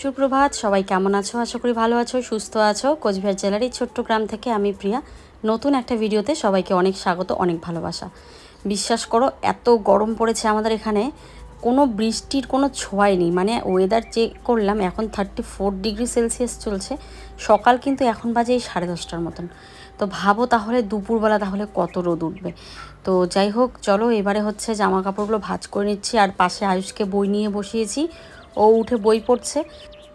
সুপ্রভাত, সবাই কেমন আছো? আশা করি ভালো আছো, সুস্থ আছো। কোচবিহার জেলার এই ছোট্ট গ্রাম থেকে আমি প্রিয়া। নতুন একটা ভিডিওতে সবাইকে অনেক স্বাগত, অনেক ভালোবাসা। বিশ্বাস করো, এত গরম পড়েছে আমাদের এখানে। কোনো বৃষ্টির কোনো ছোঁয়াই নেই। মানে ওয়েদার চেক করলাম, এখন থার্টি ফোর ডিগ্রি সেলসিয়াস চলছে। সকাল কিন্তু এখন বাজে এই সাড়ে দশটার মতন। তো ভাবো তাহলে দুপুরবেলা তাহলে কত রোদ উঠবে। তো যাই হোক, চলো এবারে হচ্ছে জামা কাপড়গুলো ভাজ করে নিচ্ছি। আর পাশে আয়ুষকে বই নিয়ে বসিয়েছি। ও উঠে বই পড়ছে।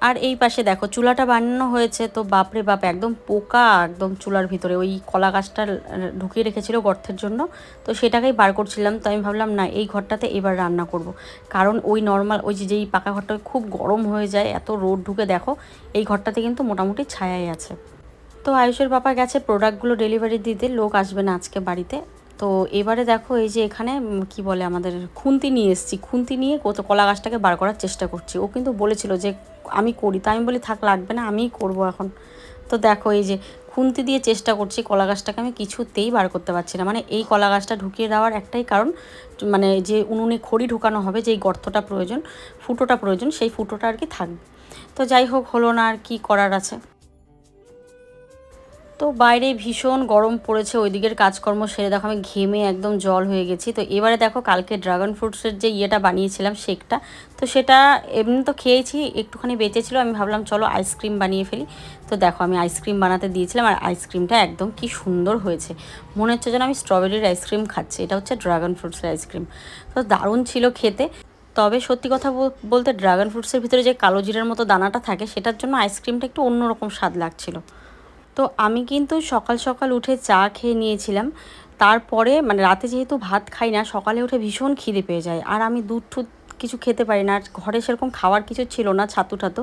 আর এই পাশে দেখো, চুলাটা বানানো হয়েছে তো বাপরে বাপ, একদম পোকা, একদম চুলার ভিতরে। ওই কলা গাছটা ঢুকিয়ে রেখেছিল গর্তের জন্য। তো সেটাকেই বার করছিলাম, তো আমি ভাবলাম, না, এই ঘরটাতে এবার রান্না করব। কারণ ওই নর্মাল ওই যে যেই পাকা ঘরটা খুব গরম হয়ে যায়, এত রোদ ঢুকে দেখো, এই ঘরটাতে কিন্তু মোটামুটি ছায়াই আছে। তো আয়ুষের বাবা গেছে প্রোডাক্টগুলো ডেলিভারি দিতে, লোক আসবে না আজকে বাড়িতে। তো এবারে দেখো এই যে এখানে কি বলে আমাদের, খুন্তি নিয়ে এসেছি। খুন্তি নিয়ে কত কলা গাছটাকে বার করার চেষ্টা করছি। ও কিন্তু বলেছিল যে, আমি করি। তো আমি বলি, থাক, লাগবে না, আমিই করব এখন। তো দেখো এই যে, খুন্তি দিয়ে চেষ্টা করছি কলা গাছটাকে আমি কিছুতেই বার করতে পারছি না। মানে এই কলা গাছটা ঢুকিয়ে দেওয়ার একটাই কারণ মানে যে উনুনে খড়ি ঢুকানো হবে, যেই গর্তটা প্রয়োজন, ফুটোটা প্রয়োজন, সেই ফুটোটা আর কি থাকবে। তো যাই হোক, হলো না আর কি করার আছে। তো বাইরে ভীষণ গরম পড়েছে ওই দিকের কাজকর্ম সেরে দেখো আমি ঘেমে একদম জল হয়ে গেছি। তো এবারে দেখো কালকে ড্রাগন ফ্রুটসের যে ইয়েটা বানিয়েছিলাম শেকটা, তো সেটা এমনি তো খেয়েছি, একটুখানি বেঁচেছিলো, আমি ভাবলাম চলো আইসক্রিম বানিয়ে ফেলি। তো দেখো আমি আইসক্রিম বানাতে দিয়েছিলাম আর আইসক্রিমটা একদম কি সুন্দর হয়েছে। মনে হচ্ছে যেন আমি স্ট্রবেরির আইসক্রিম খাচ্ছি, এটা হচ্ছে ড্রাগন ফ্রুটসের আইসক্রিম। তো দারুণ ছিল খেতে। তবে সত্যি কথা বল- বলতে ড্রাগন ফ্রুটসের ভিতরে যে কালো জিরার মতো দানাটা থাকে, সেটার জন্য আইসক্রিমটা একটু অন্যরকম স্বাদ লাগছিল। তো আমি কিন্তু সকাল সকাল উঠে চা খেয়ে নিয়েছিলাম। তারপরে মানে রাতে যেহেতু ভাত খাই না, সকালে উঠে ভীষণ খিদে পেয়ে যায়। আর আমি দুধ টুধ কিছু খেতে পারি না। আর ঘরে সেরকম খাওয়ার কিছু ছিল না, ছাতু ঠাতু।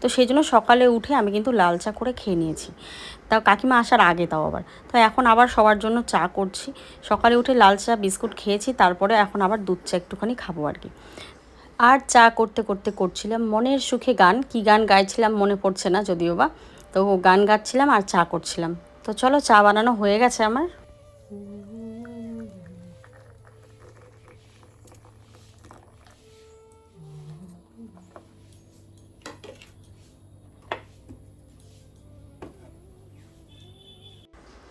তো সেই জন্য সকালে উঠে আমি কিন্তু লাল চা করে খেয়ে নিয়েছি। তাও কাকিমা আসার আগে তাও আবার। তো এখন আবার সবার জন্য চা করছি। সকালে উঠে লাল চা, বিস্কুট খেয়েছি। তারপরে এখন আবার দুধ চা একটুখানি খাব আর কি। আর চা করতে করতে করছিলাম মনের সুখে গান। কি গান গাইছিলাম মনে পড়ছে না যদিও বা। তো গান গাচ্ছিলাম আর চা করছিলাম। তো চলো চা বানানো হয়ে গেছে আমার।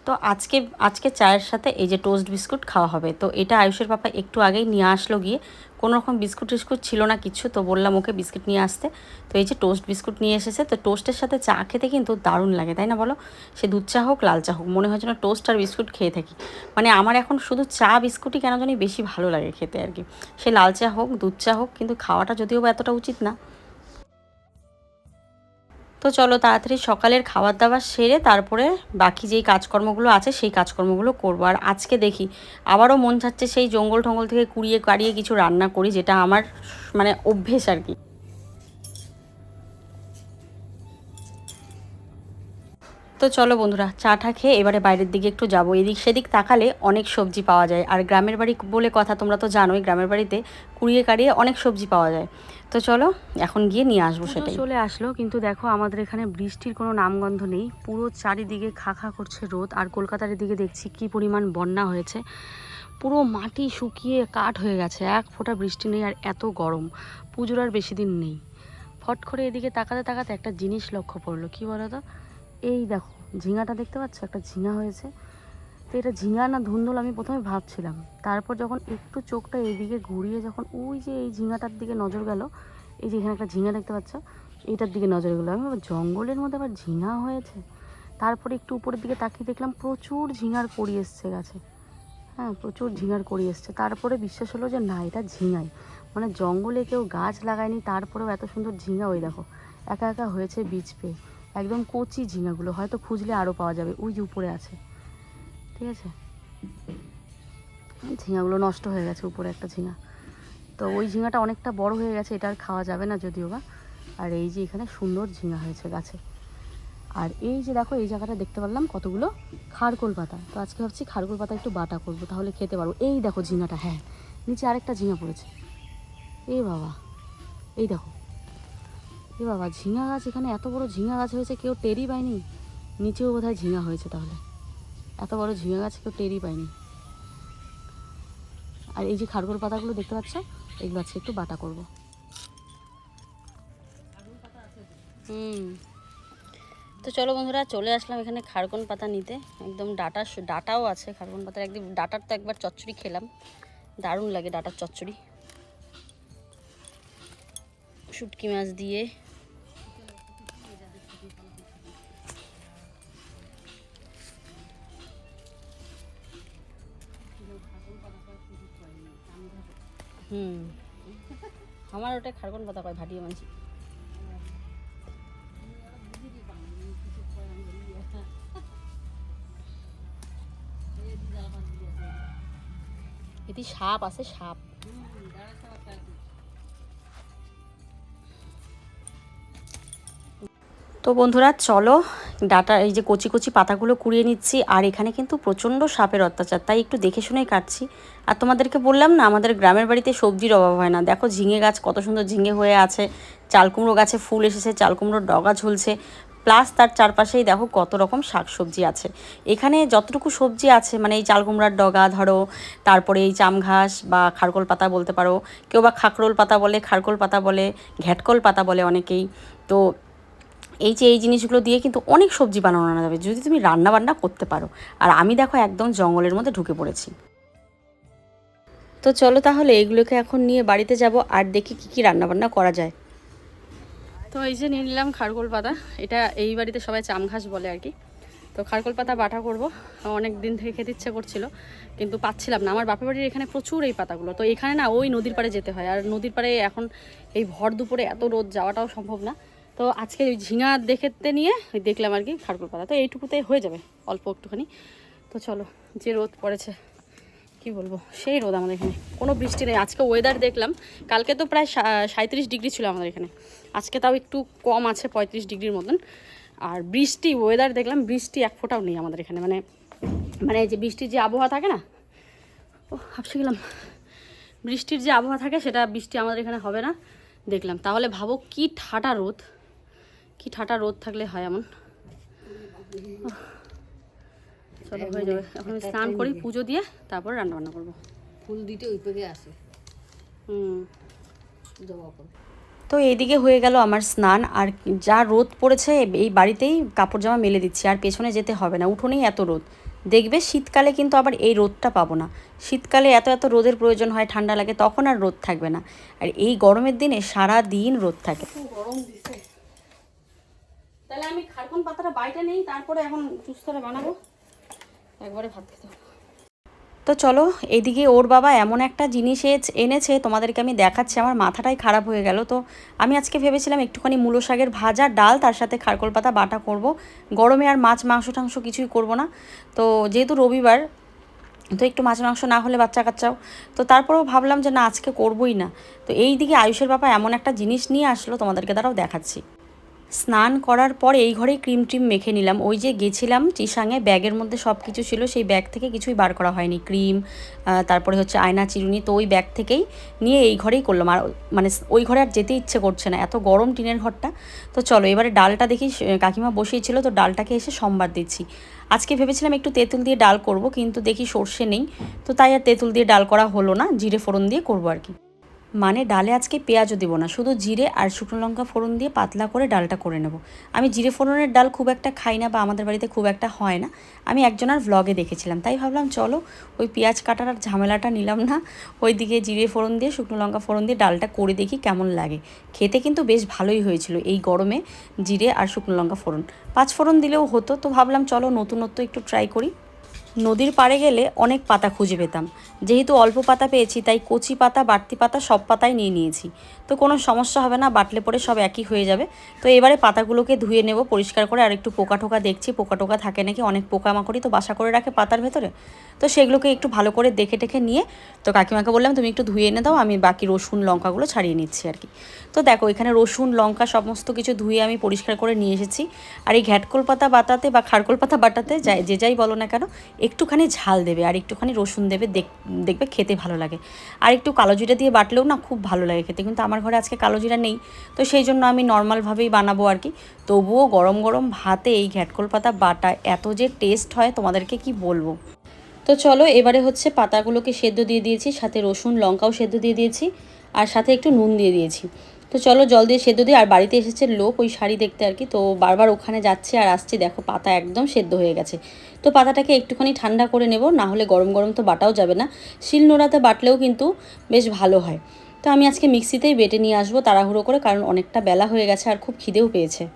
তো আজকে আজকে চায়ের সাথে এই যে টোস্ট বিস্কুট খাওয়া হবে। তো এটা আয়ুষের পাপা একটু আগেই নিয়ে আসলো গিয়ে। কোনো রকম বিস্কুট টিস্কুট ছিল না কিছু, তো বললাম ওকে বিস্কুট নিয়ে আসতে। তো এই যে টোস্ট বিস্কুট নিয়ে এসেছে, তো টোস্টের সাথে চা খেতে কিন্তু দারুণ লাগে, তাই না বলো? সে দুধ চা হোক, লাল চা হোক, মনে হয় যেন টোস্ট আর বিস্কুট খেয়ে থাকি। মানে আমার এখন শুধু চা, বিস্কুটই কেন জানি বেশি ভালো লাগে খেতে আর কি। সে লাল চা হোক, দুধ চা হোক, কিন্তু খাওয়াটা যদিও বা এতটা উচিত না। তো চলো তাড়াতাড়ি সকালের খাবার দাবার সেরে তারপরে বাকি যেই কাজকর্মগুলো আছে সেই কাজকর্মগুলো করব। আর আজকে দেখি, আবারও মন চাচ্ছে সেই জঙ্গল টঙ্গল থেকে কুড়িয়ে কাড়িয়ে কিছু রান্না করি, যেটা আমার মানে অভ্যেস আর কি। তো চলো বন্ধুরা, চা চাটা খেয়ে এবারে বাইরের দিকে একটু যাব। এদিক সেদিক তাকালে অনেক সবজি পাওয়া যায়। আর গ্রামের বাড়ি বলে কথা তোমরা তো জানোই, গ্রামের বাড়িতে কুড়িয়ে কাড়িয়ে অনেক সবজি পাওয়া যায়। তো চলো এখন গিয়ে নিয়ে আসব সেটাই। চলে আসলো কিন্তু দেখো আমাদের এখানে বৃষ্টির কোনো নামগন্ধ নেই। পুরো চারিদিকে খা খা করছে রোদ আর কলকাতার দিকে দেখছি কি পরিমাণ বন্যা হয়েছে। পুরো মাটি শুকিয়ে কাঠ হয়ে গেছে এক ফোঁটা বৃষ্টি নেই আর এত গরম। পুজোর আর বেশি দিন নেই। ফট করে এদিকে তাকাতে তাকাতে একটা জিনিস লক্ষ্য পড়ল কি বলো তো এই দেখো ঝিঙাটা দেখতে পাচ্ছ? একটা ঝিঙা হয়েছে। তো এটা ঝিঙা না ধুন্দুল আমি প্রথমে ভাবছিলাম। তারপর যখন একটু চোখটা এদিকে ঘুরিয়ে যখন ওই যে এই ঝিঙাটার দিকে নজর গেল, এই যে এখানে একটা ঝিঙা দেখতে পাচ্ছ এইটার দিকে নজর গেলো। আমি জঙ্গলের মধ্যে আবার ঝিঙা হয়েছে? তারপরে একটু উপরের দিকে তাকিয়ে দেখলাম, প্রচুর ঝিঙার কড়ি এসছে গাছে। হ্যাঁ প্রচুর ঝিঙার কড়ি এসছে। তারপরে বিশ্বাস হলো যে না, এটা ঝিঙাই। মানে জঙ্গলে কেউ গাছ লাগায়নি, তারপরেও এত সুন্দর ঝিঙা ওই দেখো, একা একা হয়েছে বীজ পেয়ে। একদম কচি ঝিঙাগুলো, হয়তো খুঁজলে আরও পাওয়া যাবে, ওই যে উপরে আছে। ঠিক আছে? ঝিঙাগুলো নষ্ট হয়ে গেছে, উপরে একটা ঝিঙা। তো ওই ঝিঙাটা অনেকটা বড় হয়ে গেছে, এটা আর খাওয়া যাবে না যদিও বা। আর এই যে এখানে সুন্দর ঝিঙা হয়েছে গাছে। আর এই যে দেখো, এই জায়গাটা দেখতে পারলাম কতগুলো খারকোল পাতা। তো আজকে ভাবছি খারকোল পাতা একটু বাটা করব, তাহলে খেতে পারব। এই দেখো ঝিঙাটা হ্যাঁ নিচে আরেকটা ঝিঙা পড়েছে। এ বাবা, এই দেখো। এ বাবা, ঝিঙা গাছ এখানে এত বড় ঝিঙা গাছ হয়েছে, কেউ টেরই পায়নি। নিচেও বোধহয় ঝিঙা হয়েছে তাহলে। এত বড় ঝিঙে গাছ কেউ টেরই পায়নি। আর এই যে খারগোল পাতাগুলো দেখতে পাচ্ছ? এগুলো আজকে একটু বাটা করব। হুম। তো চলো বন্ধুরা, চলে আসলাম এখানে খারকন পাতা নিতে। একদম ডাটা ডাটাও আছে খারকন পাতার। একদিন ডাটার তো একবার চচ্চড়ি খেলাম। দারুণ লাগে ডাটার চচ্চড়ি। শুটকি মাছ দিয়ে হুম। আমার ওটা খারকন পাতা কয়, ভাটিয়ে মানছি। এটি সাপ আছে, সাপ। তো বন্ধুরা, চলো ডাটা, এই যে কচি কচি পাতাগুলো কুড়িয়ে নিচ্ছি, আর এখানে কিন্তু প্রচণ্ড সাপের অত্যাচার। তাই একটু দেখে শুনেই কাটছি। আর তোমাদেরকে বললাম না, আমাদের গ্রামের বাড়িতে সবজির অভাব হয় না। দেখো ঝিঙে গাছ কত সুন্দর ঝিঙে হয়ে আছে চালকুমড়ো গাছে ফুল এসেছে চালকুমড়োর ডগা ঝুলছে, প্লাস তার চারপাশেই দেখো কত রকম শাক সবজি আছে। এখানে যতটুকু সবজি আছে মানে এই চালকুমড়ার ডগা ধরো, তারপরে এই চাম ঘাস বা খারকোল পাতা বলতে পারো, কেউ বা খাকরোল পাতা বলে, খারকোল পাতা বলে, ঘ্যাটকল পাতা বলে অনেকেই। তো এই যে, এই জিনিসগুলো দিয়ে কিন্তু অনেক সবজি বানানো যাবে, যদি তুমি রান্না বান্না করতে পারো। আর আমি দেখো একদম জঙ্গলের মধ্যে ঢুকে পড়েছি। তো চলো তাহলে এগুলোকে এখন নিয়ে বাড়িতে যাব আর দেখি কি কি রান্না বান্না করা যায়। তো এই যে নিয়ে নিলাম খারগোল পাতা, এটা এই বাড়িতে সবাই চাম ঘাস বলে আর কি। তো খারকোল পাতা বাটা করব, অনেক দিন থেকে খেতে ইচ্ছে করছিল, কিন্তু পাচ্ছিলাম না। আমার বাপের বাড়ির এখানে প্রচুর এই পাতাগুলো, তো এখানে না ওই নদীর পাড়ে যেতে হয়। আর নদীর পাড়ে এখন এই ভর দুপুরে এত রোদ যাওয়াটাও সম্ভব না। তো আজকে ওই ঝিঙা দেখতে নিয়ে ওই দেখলাম আর কি খারকুল পাতা। তো এইটুকুতে হয়ে যাবে অল্প একটুখানি। তো চলো, যে রোদ পড়েছে, কি বলব? সেই রোদ আমাদের এখানে। কোনো বৃষ্টি নেই। আজকে ওয়েদার দেখলাম, কালকে তো প্রায় সাঁত্রিশ ডিগ্রি ছিল আমাদের এখানে। আজকে তাও একটু কম আছে, পঁয়ত্রিশ ডিগ্রির মতন। আর বৃষ্টি ওয়েদার দেখলাম, বৃষ্টি এক ফোঁটাও নেই আমাদের এখানে। মানে মানে যে বৃষ্টির যে আবহাওয়া থাকে না, ও হাফসে গেলাম। বৃষ্টির যে আবহাওয়া থাকে, সেটা বৃষ্টি আমাদের এখানে হবে না, দেখলাম। তাহলে ভাবো কি ঠাটা রোদ। কি ঠাটা রোদ থাকলে হয় এমন? চলো হয়ে যাবে। এখন স্নান করি পুজো দিয়ে তারপর রান্না বান্না করব। ফুল দিতে ওই পেকে আসে। হুম। জবা তো এইদিকে হয়ে গেল আমার স্নান আর যা রোদ পড়েছে এই বাড়িতেই কাপড় জামা মেলে দিচ্ছি আর পেছনে যেতে হবে না উঠোনেই এত রোদ। দেখবে শীতকালে কিন্তু আবার এই রোদটা পাবো না। শীতকালে এত এত রোদের প্রয়োজন হয় ঠান্ডা লাগে তখন আর রোদ থাকবে না। আর এই গরমের দিনে সারা দিন রোদ থাকে। গরম দিছে। তাহলে আমি খারকন পাতাটা বাইটা নেই, তারপরে এখন চুস্তরা বানাবো। একবারে ভাত খেতে তো চলো, এদিকে ওর বাবা এমন একটা জিনিস এনেছে, তোমাদেরকে আমি দেখাচ্ছি, আমার মাথাটাই খারাপ হয়ে গেল। তো আমি আজকে ভেবেছিলাম একটুখানি মূলো শাকের ভাজা, ডাল, তার সাথে খারকোল পাতা, বাটা করব। গরমে আর মাছ, মাংস, টাংস কিছুই করব না। তো যেহেতু রবিবার, তো একটু মাছ, মাংস না হলে বাচ্চা কাচ্চাও। তো তারপরেও ভাবলাম যে না, আজকে করবই না। তো এই দিকে আয়ুষের বাবা এমন একটা জিনিস নিয়ে আসলো, তোমাদেরকে তারাও দেখাচ্ছি। স্নান করার পর এই ঘরেই ক্রিম ট্রিম মেখে নিলাম। ওই যে গেছিলাম চিসাঙে ব্যাগের মধ্যে সব কিছু ছিল, সেই ব্যাগ থেকে কিছুই বার করা হয়নি। ক্রিম তারপরে হচ্ছে আয়না, চিরুনি, তো ওই ব্যাগ থেকেই নিয়ে এই ঘরেই করলাম। আর মানে ওই ঘরে আর যেতে ইচ্ছে করছে না। এত গরম টিনের ঘরটা। তো চলো, এবারে ডালটা দেখি কাকিমা বসিয়েছিল, তো ডালটাকে এসে সোমবার দিচ্ছি। আজকে ভেবেছিলাম একটু তেঁতুল দিয়ে ডাল করব, কিন্তু দেখি সর্ষে নেই। তো তাই আর তেঁতুল দিয়ে ডাল করা হলো না, জিরে ফোড়ন দিয়ে করব আর কি। মানে ডালে আজকে পেঁয়াজও দেবো না। শুধু জিরে আর শুকনো লঙ্কা ফোড়ন দিয়ে পাতলা করে ডালটা করে নেব। আমি জিরে ফোড়নের ডাল খুব একটা খাই না বা আমাদের বাড়িতে খুব একটা হয় না। আমি একজনের ভ্লগে দেখেছিলাম, তাই ভাবলাম চলো ওই পেঁয়াজ কাটার আর ঝামেলাটা নিলাম না। ওই দিকে জিরে ফোড়ন দিয়ে, শুকনো লঙ্কা ফোড়ন দিয়ে ডালটা করে দেখি কেমন লাগে। খেতে কিন্তু বেশ ভালোই হয়েছিল এই গরমে জিরে আর শুকনো লঙ্কা ফোড়ন। পাঁচ ফোড়ন দিলেও হতো, তো ভাবলাম চলো নতুনত্ব একটু ট্রাই করি। নদীর পাড়ে গেলে অনেক পাতা খুঁজে পেতাম। যেহেতু অল্প পাতা পেয়েছি, তাই কচি পাতা, বাড়তি পাতা সব পাতাই নিয়ে নিয়েছি। তো কোনো সমস্যা হবে না, বাটলে পরে সব একই হয়ে যাবে। তো এবারে পাতাগুলোকে ধুয়ে নেব পরিষ্কার করে, আর একটু পোকা টোকা দেখছি, পোকা টোকা থাকে নাকি, অনেক পোকামাকড়ি তো বাসা করে রাখে পাতার ভেতরে। তো সেগুলোকে একটু ভালো করে দেখে টেখে নিয়ে, তো কাকিমাকে বললাম, তুমি একটু ধুয়ে এনে দাও, আমি বাকি রসুন লঙ্কাগুলো ছাড়িয়ে নিচ্ছি আর কি। তো দেখো, এখানে রসুন, লঙ্কা সমস্ত কিছু ধুয়ে আমি পরিষ্কার করে নিয়ে এসেছি। আর এই ঘ্যাটকোল পাতা বাটাতে বা খারকোল পাতা বাটাতে যাই, যে যাই বলো না কেন, একটুখানি ঝাল দেবে, আর একটুখানি রসুন দেবে, দেখ- দেখবে খেতে ভালো লাগে। আর একটু কালো জিরা দিয়ে বাটলেও না খুব ভালো লাগে খেতে, কিন্তু আমার ঘরে আজকে কালো জিরা নেই, তো সেই জন্য আমি নর্মালভাবেই বানাবো আর কি। তবুও গরম গরম ভাতে এই ঘ্যাটকোল পাতা বাটা এত যে টেস্ট হয়, তোমাদেরকে কি বলব? তো চলো এবারে হচ্ছে পাতাগুলোকে সেদ্ধ দিয়ে দিয়েছি, সাথে রসুন, লঙ্কাও সেদ্ধ দিয়ে দিয়েছি, আর সাথে একটু নুন দিয়ে দিয়েছি। তো চলো জল দিয়ে সেদ্ধ দিয়ে, আর বাড়িতে এসেছে লোক ওই শাড়ি দেখতে আর কি, তো বারবার ওখানে যাচ্ছে আর আসছে, দেখো পাতা একদম সেদ্ধ হয়ে গেছে। তো পাতাটাকে একটুখানি ঠান্ডা করে নেব, না হলে গরম গরম তো বাটাও যাবে না। শিল নোড়াতে বাটলেও কিন্তু বেশ ভালো হয়। তো আমি আজকে মিক্সিতেই বেটে নিয়ে আসব তাড়াহুড়ো করে, কারণ অনেকটা বেলা হয়ে গেছে আর খুব খিদেও পেয়েছে।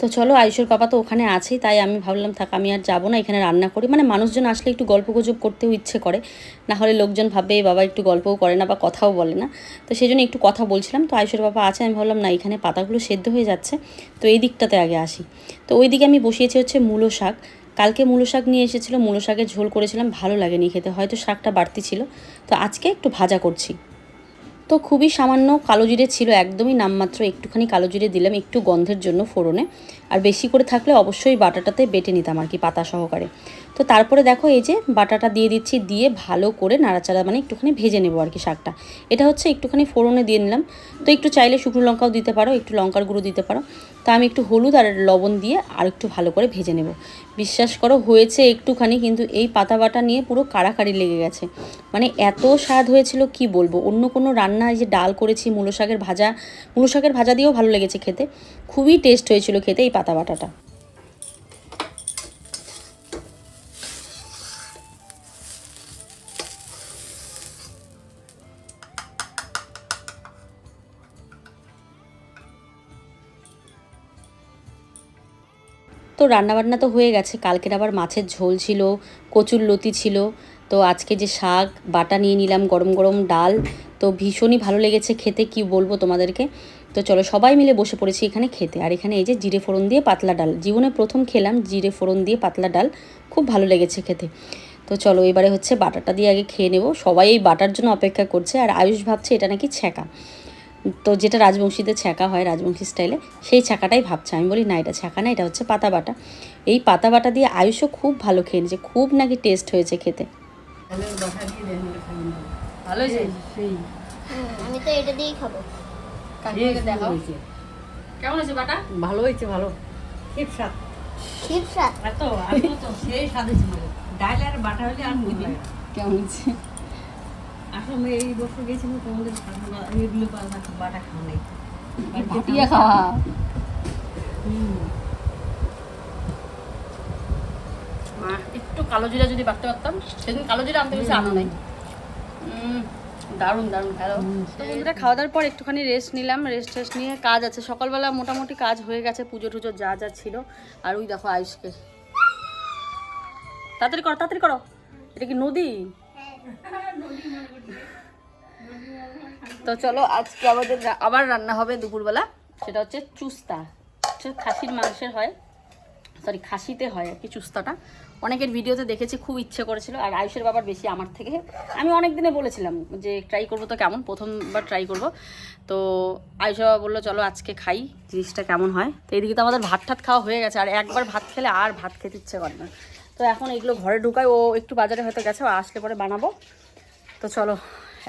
তো চলো, আয়ুষের পাপা তো ওখানে আছেই, তাই আমি ভাবলাম, থাক, আমি আর যাব না, এখানে রান্না করি। মানে মানুষজন আসলে একটু গল্প গুজব করতেও ইচ্ছে করে না হলে লোকজন ভাববে, "এ বাবা, একটু গল্পও করে না বা কথাও বলে না। তো সেই জন্য একটু কথা বলছিলাম, তো আয়ুষের বাবা আছে, আমি ভাবলাম, না, এখানে পাতাগুলো সেদ্ধ হয়ে যাচ্ছে। তো এই দিকটাতে আগে আসি। তো ওই দিকে আমি বসিয়েছি হচ্ছে মূলো শাক। কালকে মূলো শাক নিয়ে এসেছিল, মূলো শাকের ঝোল করেছিলাম, ভালো লাগেনি খেতে, হয়তো শাকটা বাড়তি ছিল। তো আজকে একটু ভাজা করছি। তো খুবই সামান্য কালো জিরে ছিল, একদমই নামমাত্র একটুখানি কালো জিরে দিলাম, একটু গন্ধের জন্য ফোড়নে। আর বেশি করে থাকলে অবশ্যই বাটাটাতে বেটে নিতাম আর কি, পাতা সহকারে। তো তারপরে দেখো এই যে বাটাটা দিয়ে দিচ্ছি, দিয়ে ভালো করে নাড়াচাড়া মানে একটুখানি ভেজে নেব আর কি শাকটা। এটা হচ্ছে একটুখানি ফোড়নে দিয়ে নিলাম। তো একটু চাইলে শুকনো লঙ্কাও দিতে পারো, একটু লঙ্কার গুঁড়ো দিতে পারো। তা আমি একটু হলুদ আর লবণ দিয়ে আর একটু ভালো করে ভেজে নেব। বিশ্বাস করো, হয়েছে একটুখানি, কিন্তু এই পাতা বাটা নিয়ে পুরো কাড়াকাড়ি লেগে গেছে। মানে এত স্বাদ হয়েছিল, কি বলব? অন্য কোনো রান্না যে ডাল করেছি, মূলো শাকের ভাজা, মূলো শাকের ভাজা দিয়েও ভালো লেগেছে খেতে। খুবই টেস্ট হয়েছিল খেতে এই পাতা বাটাটা রান্নাবান্না তো হয়ে গেছে। কালকের আবার মাছের ঝোল ছিল, কচুর লতি ছিল। তো আজকে যে শাক, বাটা নিয়ে নিলাম গরম গরম ডাল। তো ভীষণই ভালো লেগেছে খেতে, কি বলব তোমাদেরকে? তো চলো সবাই মিলে বসে পড়েছি এখানে খেতে। আর এখানে এই যে জিরে ফোড়ন দিয়ে পাতলা ডাল। জীবনে প্রথম খেলাম জিরে ফোড়ন দিয়ে পাতলা ডাল। খুব ভালো লেগেছে খেতে। তো চলো এবারে হচ্ছে বাটাটা দিয়ে আগে খেয়ে নেব। সবাই এই বাটার জন্য অপেক্ষা করছে। আর আয়ুষ ভাবছে এটা নাকি ছ্যাঁকা। তো যেটা রাজবংশীতে ছ্যাঁকা হয় রাজবংশী স্টাইলে সেই ছ্যাঁকাটাই ভাবছে। আমি বলি না এটা ছ্যাঁকা না এটা হচ্ছে পাতা বাটা। এই পাতা বাটা দিয়ে আয়ুষও খুব ভালো খেয়ে নিয়েছে খুব নাকি টেস্ট হয়েছে খেতে। ভালো আমি তো এটা দিয়েই খাব। দেখাও। কেমন হয়েছে বাটা ভালো হয়েছে ভালো। খুব স্বাদ। এত আমি তো সেই স্বাদ হয়েছে ডাল আর বাটা হলে আর কেমন হয়েছে? আসলে এই বছর গেছিল তোমাদের আমি এগুলো বাটা খাওয়া নাই। ভাটিয়া খাওয়া মা একটু কালো জিরা যদি বাটতে পারতাম সেদিন কালো জিরা আনতে গেছে আনো নাই উম, দারুণ দারুণ ভালো তো বন্ধুরা খাওয়া দাওয়ার পর একটুখানি রেস্ট নিলাম রেস্ট টেস্ট নিয়ে কাজ আছে। সকালবেলা মোটামুটি কাজ হয়ে গেছে পুজো টুজো যা যা ছিল। আর ওই দেখো আয়ুষকে। তাড়াতাড়ি করো তাড়াতাড়ি করো। এটা কি নদী? তো চলো, আজকে আমাদের আবার রান্না হবে দুপুরবেলা। সেটা হচ্ছে চুস্তা। খাসির মাংসের হয়। সরি খাসিতে হয় আর কি চুস্তাটা। অনেকের ভিডিওতে দেখেছি, খুব ইচ্ছে করেছিল। আর আয়ুষের বাবার বেশি আমার থেকে। আমি অনেক দিনে বলেছিলাম যে ট্রাই করব তো কেমন, প্রথমবার ট্রাই করব। তো আয়ুষের বাবা বলল, চলো আজকে খাই, জিনিসটা কেমন হয়? তো এদিকে তো আমাদের ভাত ঠাত খাওয়া হয়ে গেছে। আর একবার ভাত খেলে আর ভাত খেতে ইচ্ছে করে না। তো এখন এগুলো ঘরে ঢুকায় ও একটু বাজারে হয়তো গেছে, ও আসলে পরে বানাবো। তো চলো,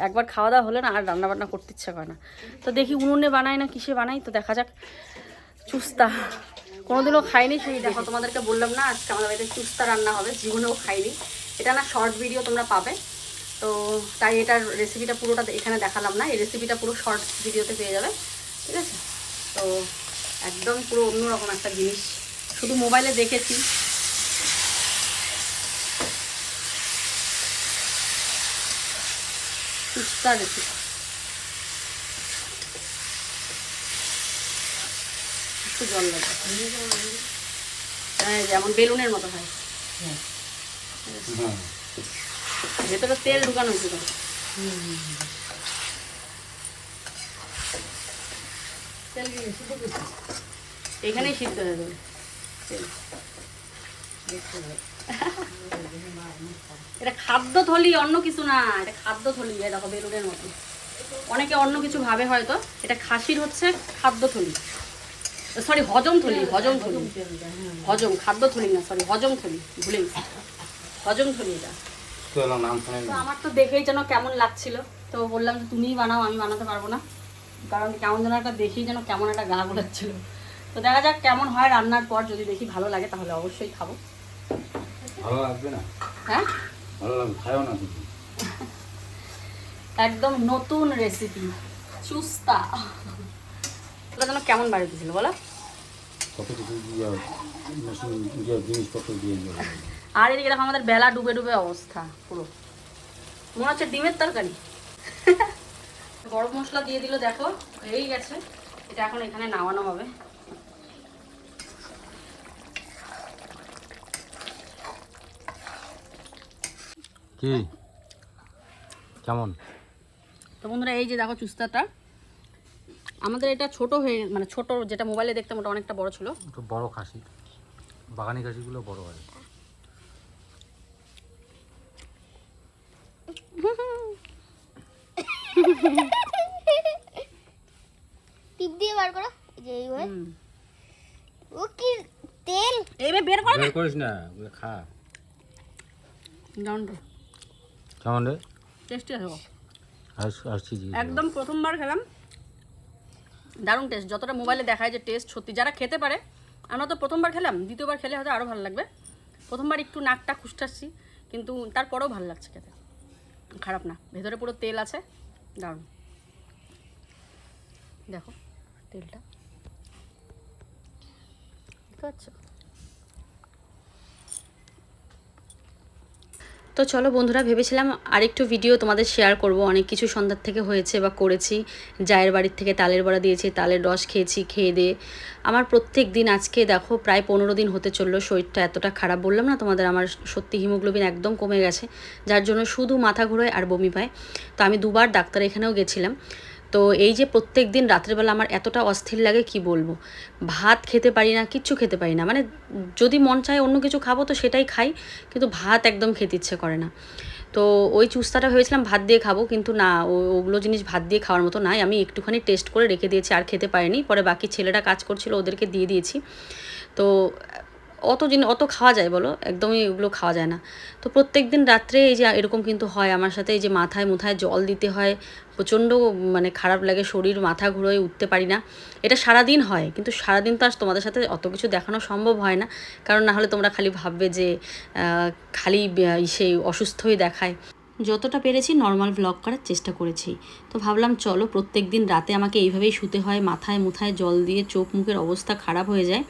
একবার খাওয়া দাওয়া হলে না আর রান্না বান্না করতে ইচ্ছে করে না। তো দেখি উনুনে বানাই না কিসে বানাই, তো দেখা যাক। চুস্তা। কোনোদিনও খাইনি সেই দেখো তোমাদেরকে বললাম না, আজকে আমাদের বাড়িতে চুস্তা রান্না হবে, জীবনেও খাইনি। এটা না শর্ট ভিডিও তোমরা পাবে। তো তাই এটার রেসিপিটা পুরোটা এখানে দেখালাম না, এই রেসিপিটা পুরো শর্ট ভিডিওতে পেয়ে যাবে, ঠিক আছে? তো একদম পুরো অন্যরকম একটা জিনিস। শুধু মোবাইলে দেখেছি চুস্তা রেসিপি একটু জল হ্যাঁ যেমন বেলুনের মতো হয়। ভেতরে তেল ঢুকানো হয়েছিল এখানেই সিদ্ধ হয়ে যাবে। তেল। এটা খাদ্য থলি অন্য কিছু না এটা খাদ্য থলি এই দেখো বেলুনের মতো। অনেকে অন্য কিছু ভাবে হয়তো এটা খাসির হচ্ছে খাদ্য থলি। সরি হজম থলি হজম থলি। হজম খাদ্য থলি না সরি হজম থলি ভুলে গেছি। হজম থলি এটা। আমার তো দেখেই যেন কেমন লাগছিল। তো বললাম যে তুমিই বানাও আমি বানাতে পারব না। কারণ কেমন যেন একটা দেখেই যেন কেমন একটা গা গোলাচ্ছিল তো দেখা যাক কেমন হয় রান্নার পর যদি দেখি ভালো লাগে তাহলে অবশ্যই খাব। ভালো লাগবে না? হ্যাঁ? ভালো না একদম নতুন রেসিপি চুস্তা। ওটা যেন কেমন বাড়ি দিয়েছিল বলো? কত কিছু জিনিসপত্র দিয়ে আর এদিকে দেখো আমাদের বেলা ডুবে ডুবে অবস্থা পুরো। মনে হচ্ছে ডিমের তরকারি। গরম মশলা দিয়ে দিল দেখো হয়েই গেছে। এটা এখন এখানে নামানো হবে। কি? কেমন? তো বন্ধুরা এই যে দেখো চুস্তাটা। আমাদের এটা ছোট হয়ে মানে ছোট যেটা মোবাইলে দেখতাম ওটা অনেকটা বড় ছিল। একটু বড় খাসি। বাগানি খাসিগুলো বড় হয়। টিপ দিয়ে বার করো যে এইভাবে। ও কি তেল? এইভাবে বের করে বের করিস না খা। দারুণ কেমন রে টেস্টি আছে আসছি একদম প্রথমবার খেলাম। দারুণ টেস্ট যতটা মোবাইলে দেখায় যে টেস্ট সত্যি যারা খেতে পারে আমরা তো প্রথমবার খেলাম দ্বিতীয়বার খেলে হয়তো আরও ভালো লাগবে। প্রথমবার একটু নাকটা খুসটাচ্ছি কিন্তু তারপরেও ভালো লাগছে খেতে। খারাপ না ভেতরে পুরো তেল আছে দারুণ। দেখো তেলটা। দেখতে পাচ্ছ? তো চলো বন্ধুরা, ভেবেছিলাম আরেকটু ভিডিও তোমাদের শেয়ার করব। অনেক কিছু সন্ধ্যার থেকে হয়েছে বা করেছি। জায়ের বাড়ির থেকে তালের বড়া দিয়েছি, তালের রস খেয়েছি, খেয়ে দিয়ে। আমার প্রত্যেক দিন আজকে দেখো, প্রায় পনেরো দিন হতে চলল, শরীরটা এতটা খারাপ বললাম না তোমাদের, আমার সত্যি হিমোগ্লোবিন একদম কমে গেছে। যার জন্য শুধু মাথা ঘুরোয় আর বমি পায়। তো আমি দুবার ডাক্তার এখানেও গেছিলাম। তো এই যে প্রত্যেক দিন রাত্রেবেলা আমার এতটা অস্থির লাগে, কি বলব? ভাত খেতে পারি না, কিচ্ছু খেতে পারি না। মানে যদি মন চায় অন্য কিছু খাব তো সেটাই খাই, কিন্তু ভাত একদম খেতে ইচ্ছে করে না। তো ওই চুস্তাটা ভেবেছিলাম ভাত দিয়ে খাব, কিন্তু না ওগুলো জিনিস ভাত দিয়ে খাওয়ার মতো নাই। আমি একটুখানি টেস্ট করে রেখে দিয়েছি, আর খেতে পারিনি। পরে বাকি ছেলেরা কাজ করছিল, ওদেরকে দিয়ে দিয়েছি। তো অত জিনিস, অত খাওয়া যায় বলো? একদমই ওগুলো খাওয়া যায় না। তো প্রত্যেক দিন রাত্রে এই যে এরকম কিন্তু হয়, আমার সাথে এই যে মাথায় মুথায় জল দিতে হয়, প্রচণ্ড মানে খারাপ লাগে, শরীর মাথা ঘুরোয় উঠতে পারি না। এটা সারাদিন হয়, কিন্তু সারাদিন তো আর তোমাদের সাথে অত কিছু দেখানো সম্ভব হয় না। কারণ না হলে তোমরা খালি ভাববে যে খালি সেই অসুস্থই দেখায়। যতটা পেরেছি নর্মাল ব্লগ করার চেষ্টা করেছি। তো ভাবলাম চলো প্রত্যেক দিন রাতে আমাকে এইভাবেই শুতে হয়, মাথায় মুথায় জল দিয়ে চোখ মুখের অবস্থা খারাপ হয়ে যায়।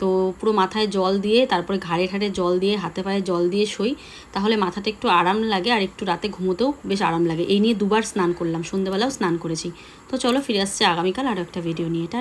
তো পুরো মাথায় জল দিয়ে, তারপরে ঘাড়ে ঘাড়ে জল দিয়ে, হাতে পায়ে জল দিয়ে শই। তাহলে মাথাটা একটু আরাম লাগে আর একটু রাতে ঘুমোতেও বেশ আরাম লাগে। এই নিয়ে দুবার স্নান করলাম সন্ধ্যেবেলাও স্নান করেছি। তো চলো ফিরে আসছে আগামীকাল আরও একটা ভিডিও নিয়ে। এটা